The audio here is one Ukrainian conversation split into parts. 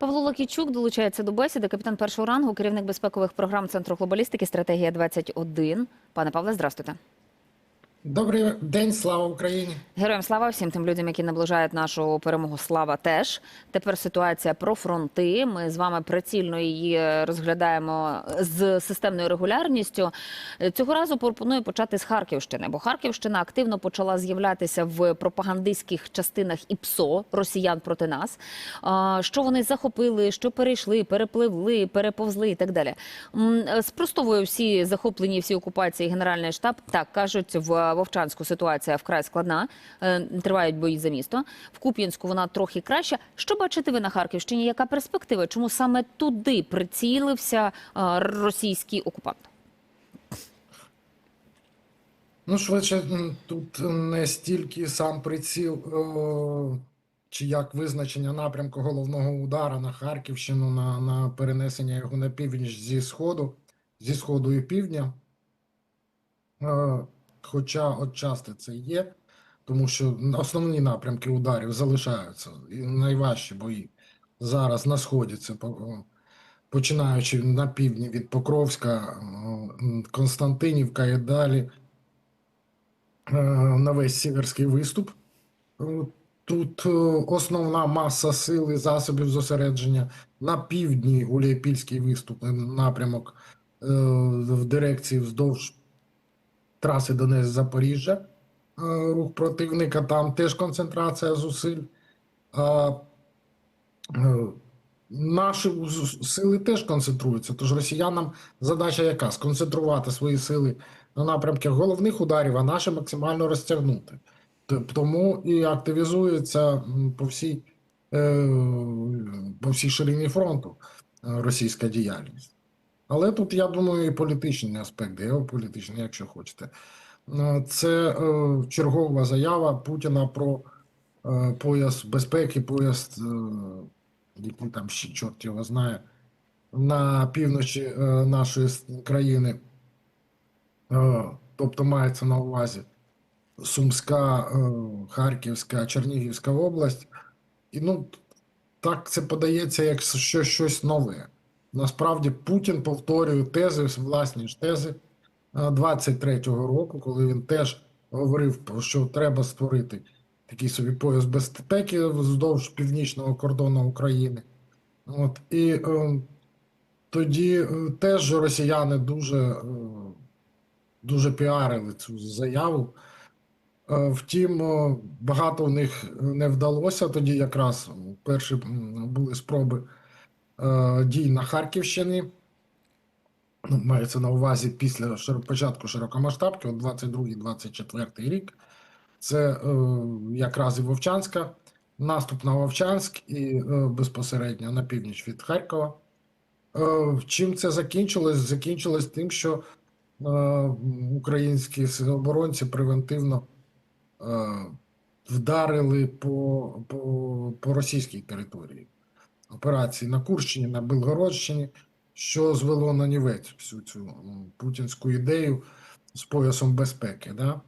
Павло Лакічук долучається до бесіди, капітан першого рангу, керівник безпекових програм Центру глобалістики, стратегія 21 Пане Павле, здравствуйте. Добрий день, слава Україні. Героям слава всім тим людям, які наближають нашу перемогу. Слава теж. Тепер ситуація про фронти. Ми з вами прицільно її розглядаємо з системною регулярністю. Цього разу пропоную почати з Харківщини, бо Харківщина активно почала з'являтися в пропагандистських частинах ІПСО росіян проти нас. Що вони захопили, що перейшли, перепливли, переповзли і так далі. Спростовую всі захоплені, всі окупації Генеральний штаб. Так кажуть, в Вовчанську ситуація вкрай складна. Е, Тривають бої за місто. В Куп'янську вона трохи краща. Що бачите ви на Харківщині? Яка перспектива? Чому саме туди прицілився е, російський окупант? Ну, швидше, тут не стільки сам приціл, е, чи як визначення напрямку головного удара на Харківщину, на, на перенесення його на північ зі сходу, зі сходу і півдня. Хоча отчасти це є, тому що основні напрямки ударів залишаються. І найважчі бої зараз на сході. Це починаючи на півдні від Покровська, Константинівка і далі е, на весь сіверський виступ. Тут основна маса сил і засобів зосередження на півдні Гуляйпільський виступ, напрямок е, в дирекції вздовж траси Донець-Запоріжжя. Е, Рух противника, там теж концентрація зусиль. Е, Наші сили теж концентруються. Тож росіянам задача яка? Сконцентрувати свої сили на напрямках головних ударів, а наші максимально розтягнути. Тому і активізується по всій, е, по всій ширині фронту російська діяльність. Але тут, я думаю, і політичний аспект, геополітичний, якщо хочете. Е, Це е, чергова заява Путіна про е, пояс безпеки, пояс, який там ще чорт його знає, на півночі нашої країни. Тобто мається на увазі Сумська, Харківська, Чернігівська область. І ну, так це подається як що, щось нове. Насправді Путін повторює тези, власні ж тези е, 23-го року, коли він теж говорив, що треба створити такий собі пояс безпеки вздовж північного кордону України. От, і е, тоді е, теж росіяни дуже, е, дуже піарили цю заяву. Е, Втім, е, багато в них не вдалося. Тоді якраз перші були спроби е, дій на Харківщині. Ну, мається на увазі після початку широкомасштабки, от 22-24 рік. Це е, якраз і Вовчанська, наступ на Вовчанськ і е, безпосередньо на північ від Харкова. Е, чим це закінчилось? Закінчилось тим, що е, українські оборонці превентивно е, вдарили по, по, по російській території. Операції на Курщині, на Белгородщині, що звело на нівець всю цю путінську ідею з поясом безпеки. Да?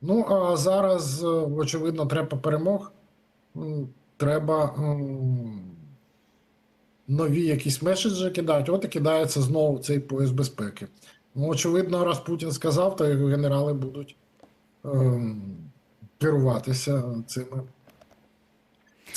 Ну, а зараз, е, очевидно, треба перемог. Треба нові якісь меседжі кидати. От і кидається знову цей пояс безпеки. Ну, очевидно, раз Путін сказав, то його генерали будуть ем, керуватися цими,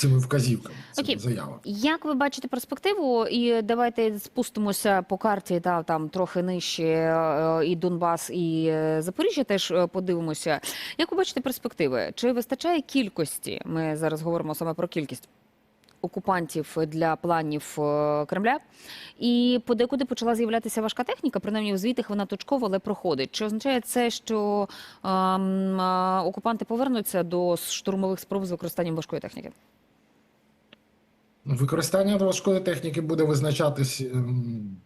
цими вказівками, цими Окей. заявами. Як ви бачите перспективу? І давайте спустимося по карті, та там трохи нижче е, і Донбас, і е, Запоріжжя. Теж е, подивимося. Як ви бачите перспективи? Чи вистачає кількості? Ми зараз говоримо саме про кількість. Окупантів для планів е, Кремля, і подекуди почала з'являтися важка техніка. Принаймні в звітах вона точково, але проходить. Чи означає це, що ем, е, окупанти повернуться до штурмових спроб з використанням важкої техніки? Використання важкої техніки буде визначатись ем,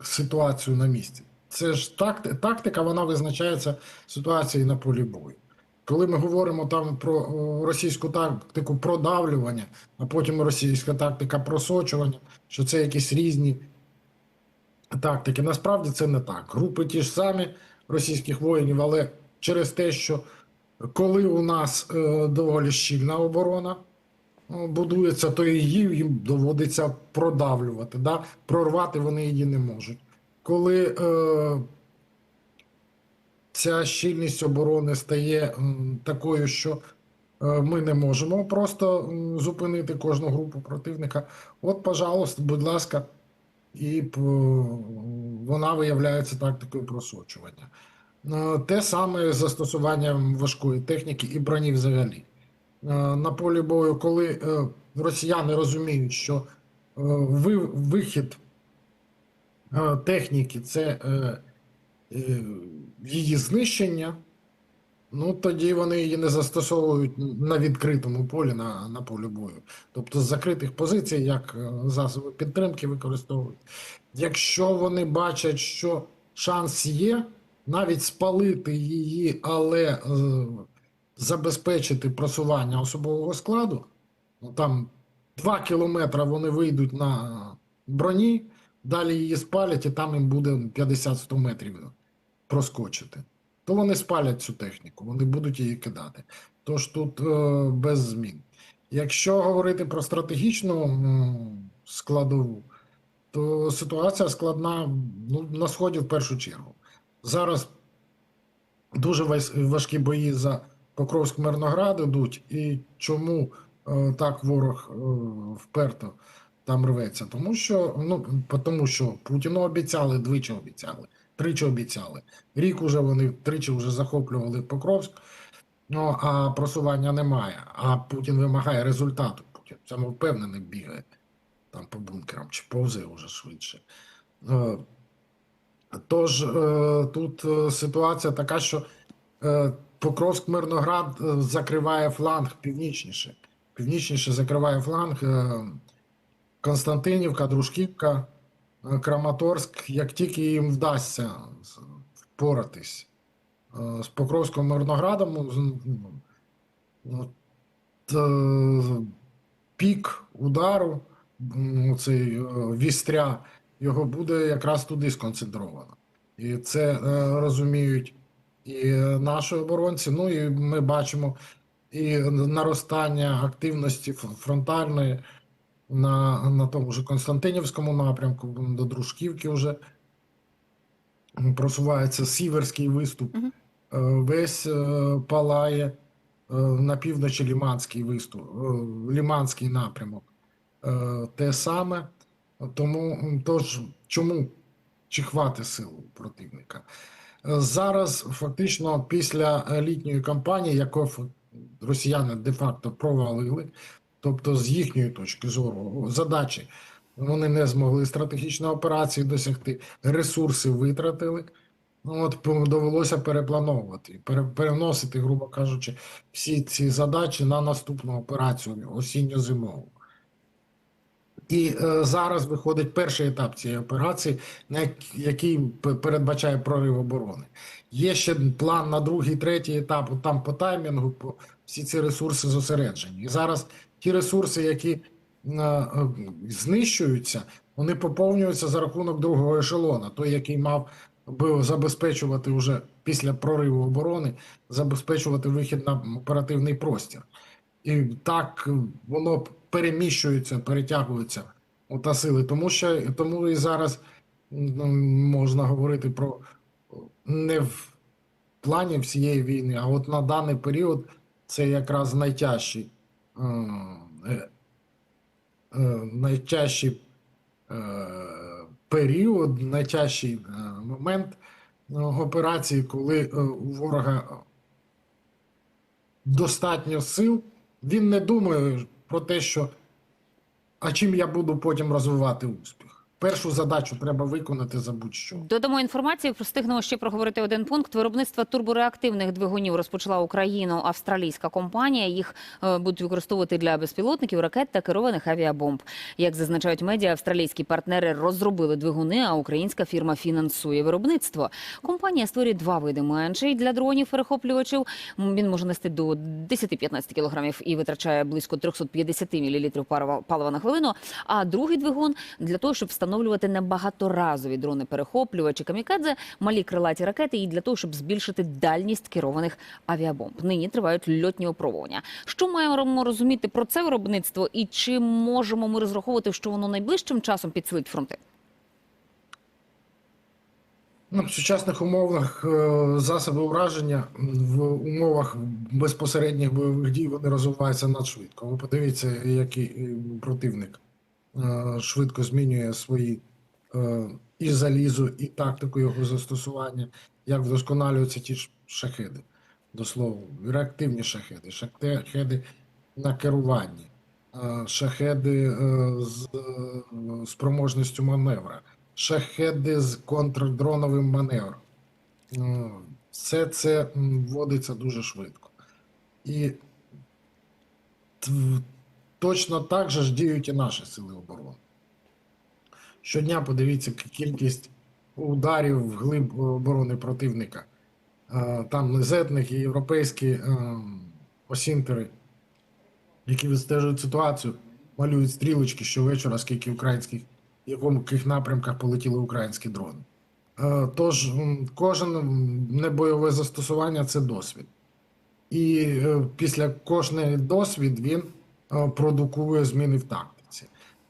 ситуацію на місці. Це ж тактика, вона визначається ситуацією на полі бою. Коли ми говоримо там про російську тактику продавлювання, а потім російська тактика просочування, що це якісь різні тактики. Насправді це не так. Групи ті ж самі російських воїнів, але через те, що коли у нас е, доволі щільна оборона, е, будується, то її їм доводиться продавлювати. Да? Прорвати вони її не можуть. Коли е, ця щільність оборони стає такою, що е, ми не можемо просто зупинити кожну групу противника. От, пожалуйста, будь ласка, і п- вона виявляється тактикою просочування. Е, Те саме з застосуванням важкої техніки і броні взагалі. Е, На полі бою, коли е, росіяни розуміють, що е, вихід техніки це її знищення, ну тоді вони її не застосовують на відкритому полі, на, на полі бою. Тобто з закритих позицій, як засоби підтримки використовують. Якщо вони бачать, що шанс є, навіть спалити її, але забезпечити просування особового складу, ну там 2 кілометри вони вийдуть на броні, далі її спалять, і там їм буде 50-100 метрів проскочити. То вони спалять цю техніку, вони будуть її кидати. Тож тут е, без змін. Якщо говорити про стратегічну складову, то ситуація складна ну, на сході в першу чергу. Зараз дуже важкі бої за Покровськ Мирноград ідуть. І чому е, так ворог е, вперто там рветься? Тому що, ну, тому що Путіну обіцяли, двічі обіцяли, тричі обіцяли. Рік уже вони тричі вже захоплювали Покровськ, ну, а просування немає. А Путін вимагає результату. Путін в цьому впевнений бігає там по бункерам чи повзе вже швидше. Е, Тож тут ситуація така, що Покровськ Мирноград е, закриває фланг північніше. Північніше закриває фланг е, Константинівка, Дружківка, е, Краматорськ. Як тільки їм вдасться впоратись з Покровським Мирноградом, ну, е, пік удару, цей вістря, його буде якраз туди сконцентровано. І це розуміють і наші оборонці. Ну і ми бачимо і наростання активності фронтальної на, на тому ж Константинівському напрямку, до Дружківки вже просувається сіверський виступ. Е, Весь е, палає е, на півночі Ліманський виступ, е, Ліманський напрямок. Е, Те саме. Тому тож, чому чихвати силу противника? Зараз фактично після літньої кампанії, яку росіяни де-факто провалили, тобто з їхньої точки зору задачі, вони не змогли стратегічної операції досягти, ресурси витратили. Ну, от довелося переплановувати, пере- переносити, грубо кажучи, всі ці задачі на наступну операцію осінньо-зимову. І е, зараз виходить перший етап цієї операції, на який передбачає прорив оборони. Є ще план на другий, третій етап, там по таймінгу, по всі ці ресурси зосереджені. І зараз ті ресурси, які е, е, знищуються, вони поповнюються за рахунок другого ешелона, той, який мав би забезпечувати вже після прориву оборони, забезпечувати вихід на оперативний простір. І так е, воно переміщується, перетягується у та сили. Тому що тому і зараз ну, можна говорити про не в плані всієї війни, а от на даний період це якраз найтяжчий, е, е, е, найтяжчий період, найтяжчий момент операції, коли у ворога достатньо сил. Він не думає про те, що а чим я буду потім розвивати успіх. Першу задачу треба виконати за будь-що. Додамо інформацію. Встигнемо ще проговорити один пункт. Виробництво турбореактивних двигунів розпочала Україну австралійська компанія. Їх е, будуть використовувати для безпілотників, ракет та керованих авіабомб. Як зазначають медіа, австралійські партнери розробили двигуни, а українська фірма фінансує виробництво. Компанія створює два види менший для дронів перехоплювачів. Він може нести до 10-15 кілограмів і витрачає близько 350 мл палива на хвилину. А другий двигун для того, щоб встановити встановлювати не багаторазові дрони-перехоплювачі камікадзе, малі крилаті ракети і для того, щоб збільшити дальність керованих авіабомб. Нині тривають льотні опробування. Що маємо розуміти про це виробництво, і чи можемо ми розраховувати, що воно найближчим часом підсилить фронти? Ну, в сучасних умовах е, засоби ураження в умовах безпосередніх бойових дій вони розвиваються надшвидко. Ви подивіться, який е, противник швидко змінює свої е, і залізо, і тактику його застосування, як вдосконалюються ті ж шахеди, до слова, реактивні шахеди, шахеди на керуванні, е, шахеди е, з е, спроможністю маневра шахеди з контрдроновим маневром. Е, Все це вводиться дуже швидко. І точно так же ж діють і наші сили оборони. Щодня подивіться кількість ударів в глиб оборони противника. Е, Там лизетних і європейські е, осінтери, які відстежують ситуацію, малюють стрілочки щовечора, скільки українських в яких напрямках полетіли українські дрони. Е, Тож кожен небойове застосування це досвід. І після кожного досвід він продукує зміни в тактиці.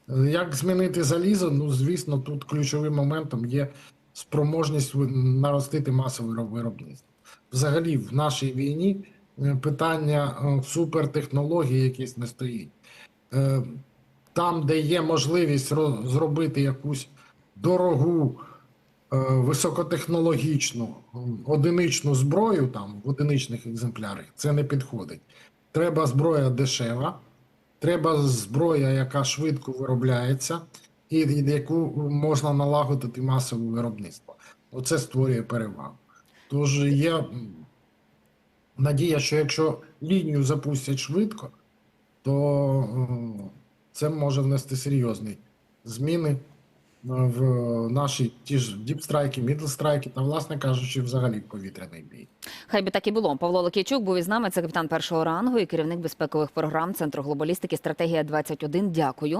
Е, Як змінити залізо? Ну, звісно, тут ключовим моментом є спроможність наростити масове вироб- виробництво. Взагалі, в нашій війні е, питання е, супертехнологій якесь не стоїть. Е, там, де є можливість зробити якусь дорогу, е, високотехнологічну одиничну зброю там в одиничних екземплярах, це не підходить. Треба зброя дешева, треба зброя, яка швидко виробляється, і, яку можна налагодити масове виробництво. Оце створює перевагу. Тож є надія, що якщо лінію запустять швидко, то це може внести серйозні зміни в наші ті ж діпстрайки, мідлстрайки та, власне кажучи, взагалі повітряний бій. Хай би так і було. Павло Локійчук був із нами. Це капітан першого рангу і керівник безпекових програм Центру глобалістики. Стратегія 21 Дякую.